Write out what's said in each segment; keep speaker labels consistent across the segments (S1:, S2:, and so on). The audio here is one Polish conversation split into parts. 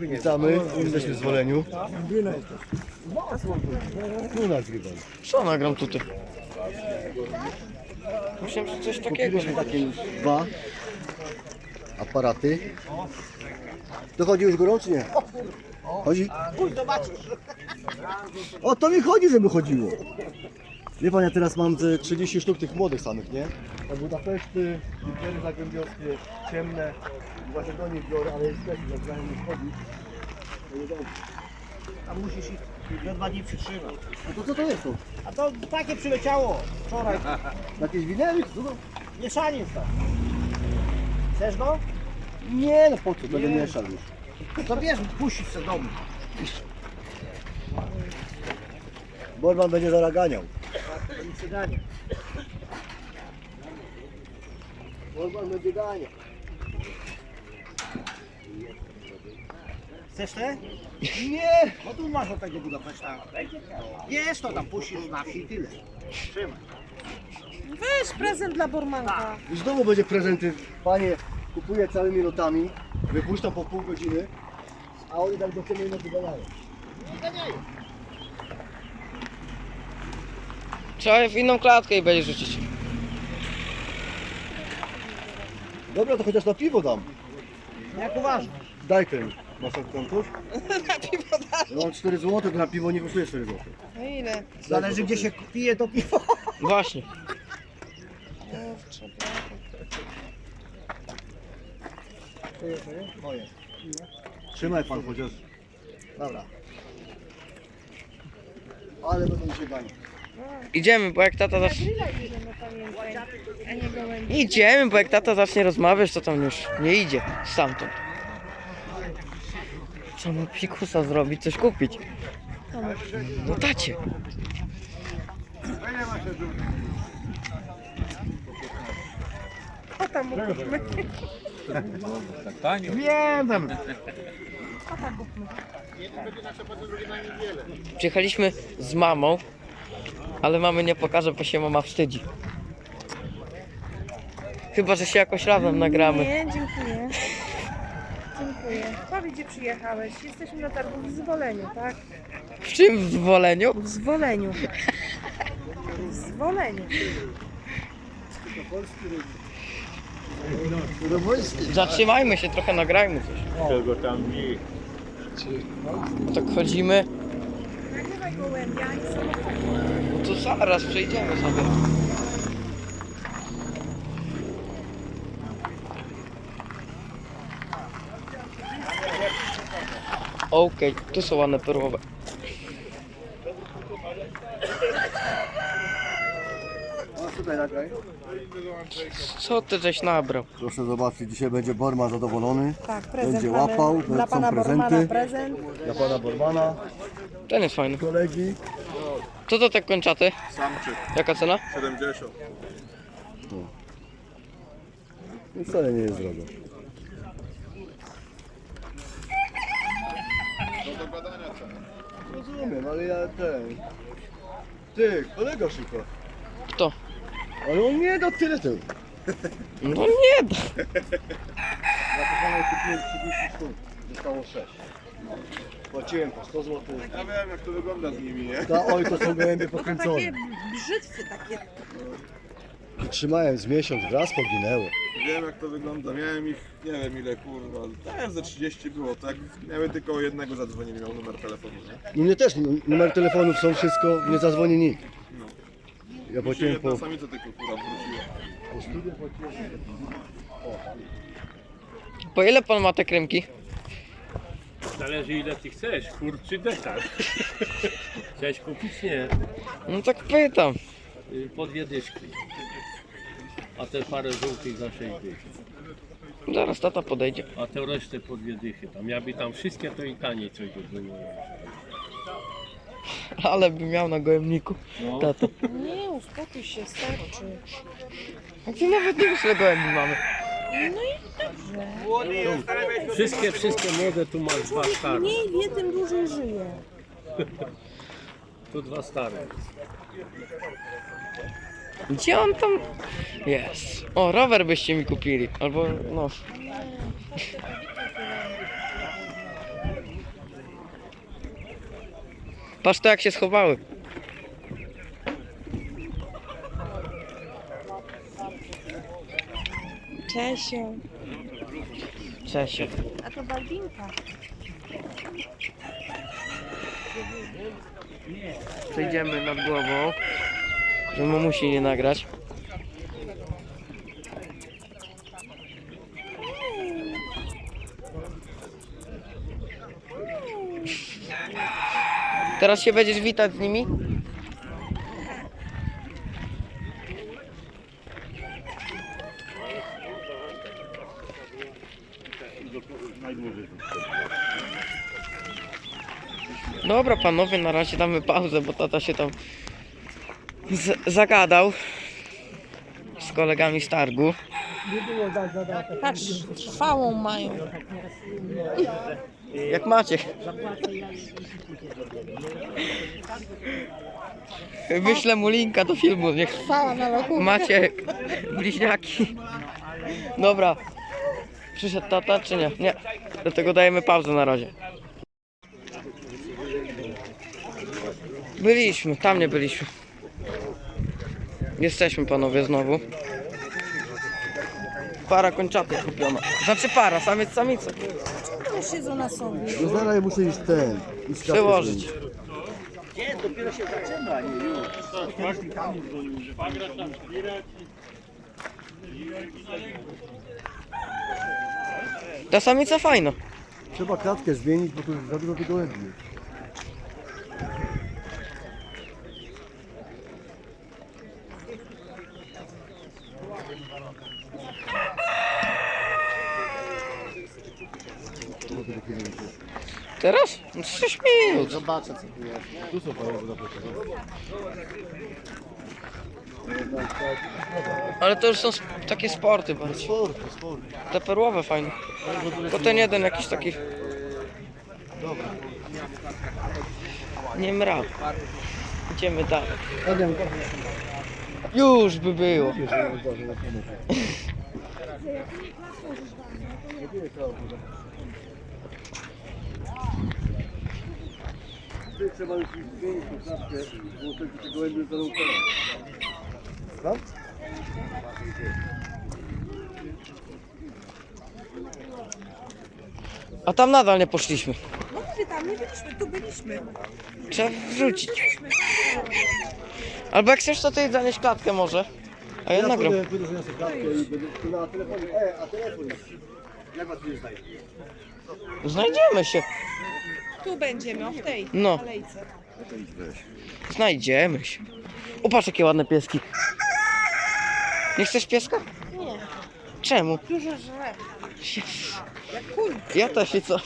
S1: Witamy, jesteśmy w Zwoleniu. Tu nagrywam.
S2: Co nagram tutaj? Myślałem, że coś takiego.
S1: Kupiliśmy takie już dwa aparaty. Dochodzi już gorąco, nie? Chodzi? O to mi chodzi, żeby chodziło. Wie pan, ja teraz mam ze 30 sztuk tych młodych samych, nie? Te Budapeszty, Wiktory zagłębiowskie, ciemne. Właśnie do nich biorę, ale jest też, zanim nie chodzi. To nie dobrze.
S3: A musisz ich na dwa dni przytrzymać.
S1: A to co to jest to?
S3: A to takie przyleciało wczoraj.
S1: Jakieś winery? Co to?
S3: Mieszaniec tam. Chcesz go?
S1: Nie, no po co, będę mieszał już.
S3: To bierz, puścisz se domu.
S1: Borman będzie zaraganiał. Borman będzie ganiał.
S3: Chcesz te?
S1: Nie!
S3: No tu masz od tego Budapeszta. Jest to tam, puścisz na wsi i tyle. Trzymaj.
S4: Weź prezent dla Bormanka.
S1: Już znowu będzie prezenty. Panie kupuje całymi lotami, wypuszcza po pół godziny, a oni tak do ciebie nocy gadają.
S2: Trzeba je w inną klatkę i będzie rzucić.
S1: Dobra, to chociaż na piwo dam.
S3: Jak uważasz?
S1: Daj ten. Masz odkątów? Na piwo dam. Ja mam 4 zł, to na piwo nie kosztuje 4 zł.
S4: No ile?
S3: Zależy gdzie się pije to piwo.
S2: Właśnie.
S3: Moje.
S1: Trzymaj pan chociaż. Dobra. Ale będą się ganiać.
S2: Idziemy, bo jak tata zacznie...
S4: Idziemy,
S2: bo jak tata zacznie rozmawiać, to tam już nie idzie stamtąd. Co ma pikusa zrobić, coś kupić? No tacie.
S4: Kota mu kupmy.
S3: Wiem tam.
S4: Kota kupmy.
S2: Przyjechaliśmy z mamą, ale mamy nie pokaże, bo się mama wstydzi. Chyba, że się jakoś razem nagramy.
S4: Nie, dziękuję. Dziękuję. Powiedz, gdzie przyjechałeś. Jesteśmy na targu w Zwoleniu, tak?
S2: W czym w zwoleniu?
S4: W Zwoleniu. W Zwoleniu.
S2: Zatrzymajmy się trochę, nagrajmy coś.
S5: Czego tam nie?
S2: Tak chodzimy,
S4: gołębia i samochód.
S2: no to zaraz przejdziemy sobie. Okej, tu są ładne perłowe.
S1: Tutaj nagraj.
S2: Co ty żeś nabrał?
S1: Proszę zobaczyć, dzisiaj będzie Borman zadowolony.
S4: Tak, prezent
S1: Będzie
S4: mamy
S1: łapał,
S4: dla pana
S1: prezenty.
S4: Bormana prezent.
S1: Dla pana Bormana,
S2: Ten jest fajny.
S1: kolegi.
S2: Co to tak kończaty?
S5: Samczyk,
S2: Jaka cena?
S5: 70.
S1: I wcale nie jest drogo.
S5: Do dogadania cena.
S1: Rozumiem, ale ja ten... Ty, kolega szuka.
S2: Kto?
S1: Ale on nie da tyle tył.
S2: No nie da.
S1: Pana kupiłem 30 sztuk. Zostało 6. Płaciłem po 100 zł.
S5: Ja wiem jak to wygląda z nimi, nie?
S1: Ta, oj, to są gołębie
S4: To
S1: pokręcone.
S4: takie brzytwy takie.
S1: Trzymałem z miesiąc, raz poginęło.
S5: Wiem jak to wygląda. Miałem ich, nie wiem ile kurwa. Tak, ze 30 było, tak? Miałem tylko o jednego zadzwonił, miał numer telefonu, nie?
S1: U mnie też n- numer telefonów są wszystko, nie zadzwoni nikt. Ja
S5: Dzisiaj
S1: płaciłem
S5: jedna
S1: po...
S5: samica tylko kurwa wróciła.
S2: Po ile pan ma te krymki?
S6: Zależy ile ty chcesz, kur czy detal. Chciałeś kupić? Nie.
S2: No tak pytam.
S6: Y, Po dwie dyszki. A te parę żółtych za sześć dych.
S2: Zaraz tata podejdzie.
S6: A te resztę po dwie dychy. Tam jakby tam wszystkie to i taniej coś by było.
S2: Ale by miał na gołębniku.
S6: No.
S2: Tata.
S4: Nie, uspokój się, starczy.
S2: A tu nawet nie ile gołębi mamy.
S4: No i dobrze.
S6: Wszystkie, wszystkie młode tu masz dwa stare.
S4: Mniej wie, tym dłużej żyje.
S6: Tu dwa stare.
S2: Gdzie on tam jest? O, rower byście mi kupili. Albo no. Patrz to jak się schowały.
S4: Czesio.
S2: Cześć.
S4: A to Baldinka.
S2: Przejdziemy nad głową, żeby mamusi nie nagrać. Teraz się będziesz witać z nimi? Dobra panowie, na razie damy pauzę, bo tata się tam zagadał z kolegami z targu.
S4: Patrz, trwałą mają.
S2: Jak Maciek. Wyślę mu linka do filmu, niech. Maciek, bliźniaki. Dobra. Przyszedł tata, czy nie? Nie. Dlatego dajemy pauzę na razie. Byliśmy, tam nie byliśmy. Jesteśmy panowie znowu. Para kończaty kupiona. Znaczy para, samiec samica.
S4: Ale siedzą na sobie.
S1: No zaraz muszę iść ten. Iść klatkę
S2: Przełożyć.
S1: zmienić.
S3: Nie, dopiero się zaczyna, nie już.
S2: Ta samica fajna.
S1: Trzeba klatkę zmienić, bo tu jest za dużo tych gołębi.
S2: Teraz? No 6 minut.
S3: Zobaczę co tu jest.
S1: Tu są zapytania.
S2: Ale to już są sp- takie sporty bardziej.
S1: Sport, sport.
S2: Te perłowe fajne. Tylko ten jeden jakiś taki... Nie mraw. Idziemy dalej. Już by było.
S1: Trzeba już zmienić tą klatkę, bo te- te gołębie zostaną Tam?
S2: A tam nadal nie poszliśmy.
S4: No my tam nie byliśmy, tu byliśmy.
S2: Trzeba wrzucić. Albo jak chcesz, to ty zanieś klatkę może. A ja nagram.
S1: pójdę, pójdę zaniosę klatkę i będę na telefonie. E, a telefon jest. Jak was nie znajdzie?
S2: Znajdziemy się.
S4: Tu będziemy, o w tej
S2: No.
S4: alejce.
S2: Znajdziemy się. O, patrz jakie ładne pieski. Nie chcesz pieska?
S4: Nie,
S2: Czemu?
S4: dużo żre. Jak kuń.
S2: Ja też i co?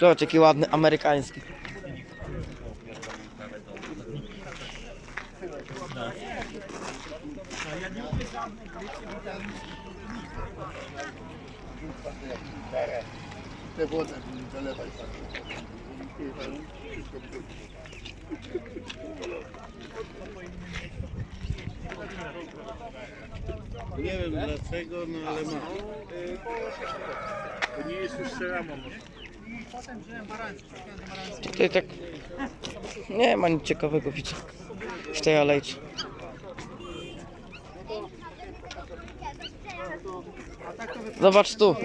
S2: Zobacz jaki ładny amerykański.
S1: Te wodę zalewaj.
S3: Nie wiem dlaczego, no ale ma.
S6: To nie jest już ceramo.
S2: Tutaj tak nie ma nic ciekawego widzę w tej alejce. Zobacz tu.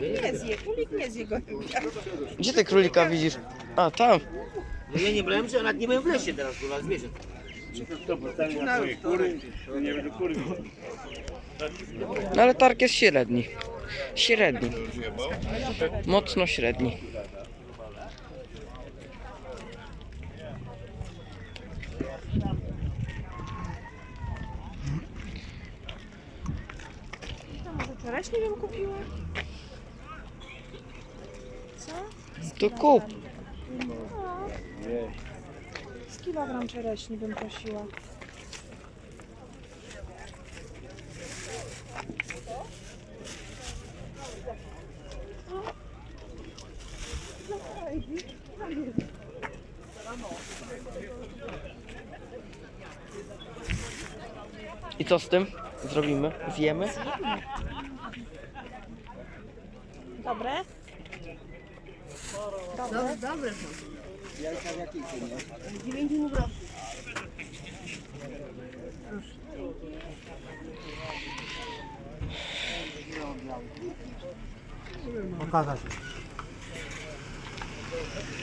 S4: Nie zje, kulik nie zje go.
S2: Gdzie ty królika widzisz? A tam.
S3: No ja nie brałem, że nawet nie byłem w lesie teraz, bo.
S6: To pytanie na twoje kury, to nie.
S2: No ale targ jest średni. Średni. Mocno średni.
S4: Wczorajś nie kupiła. Co?
S2: To kup.
S4: Z kilogram czereśni bym prosiła.
S2: I co z tym zrobimy? Zjemy?
S4: Dobre? Dobre?
S3: Dobre są. Jajka w jakiej cenie?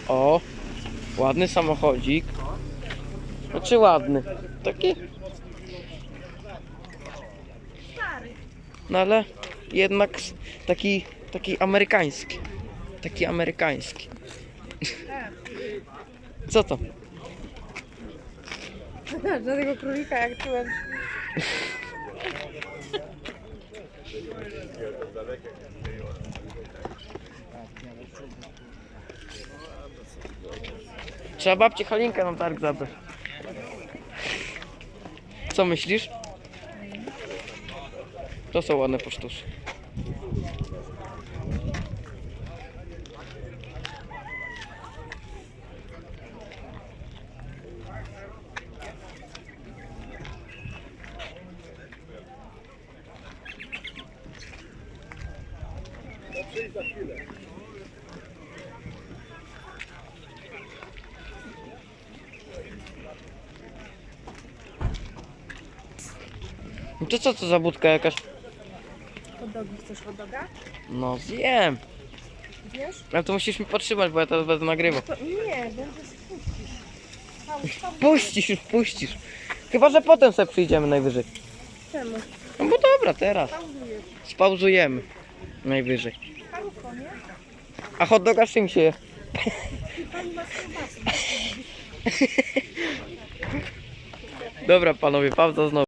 S2: O, ładny samochodzik. Znaczy ładny. Taki. No ale jednak taki, taki amerykański. Taki amerykański. Co to?
S4: Żadnego królika jak czułem.
S2: Trzeba babci Halinkę na targ zabrać. Co myślisz? To są ładne posztusy. No To co to za budka jakaś?
S4: Hot dogi chcesz hot doga?
S2: No zjem.
S4: Wiesz?
S2: Ale to musisz mi podtrzymać, bo ja teraz będę nagrywał.
S4: To nie, będziesz puścić. Pauz, pauz.
S2: Puścisz już, puścisz. Chyba, że potem sobie przyjdziemy najwyżej.
S4: Czemu?
S2: No bo dobra, teraz.
S4: Pauzujesz.
S2: Spauzujemy. Najwyżej.
S4: Parówką, nie?
S2: A hot doga z czym się je?
S4: I pani ma z kiełbasą.
S2: Dobra panowie, pauza znowu.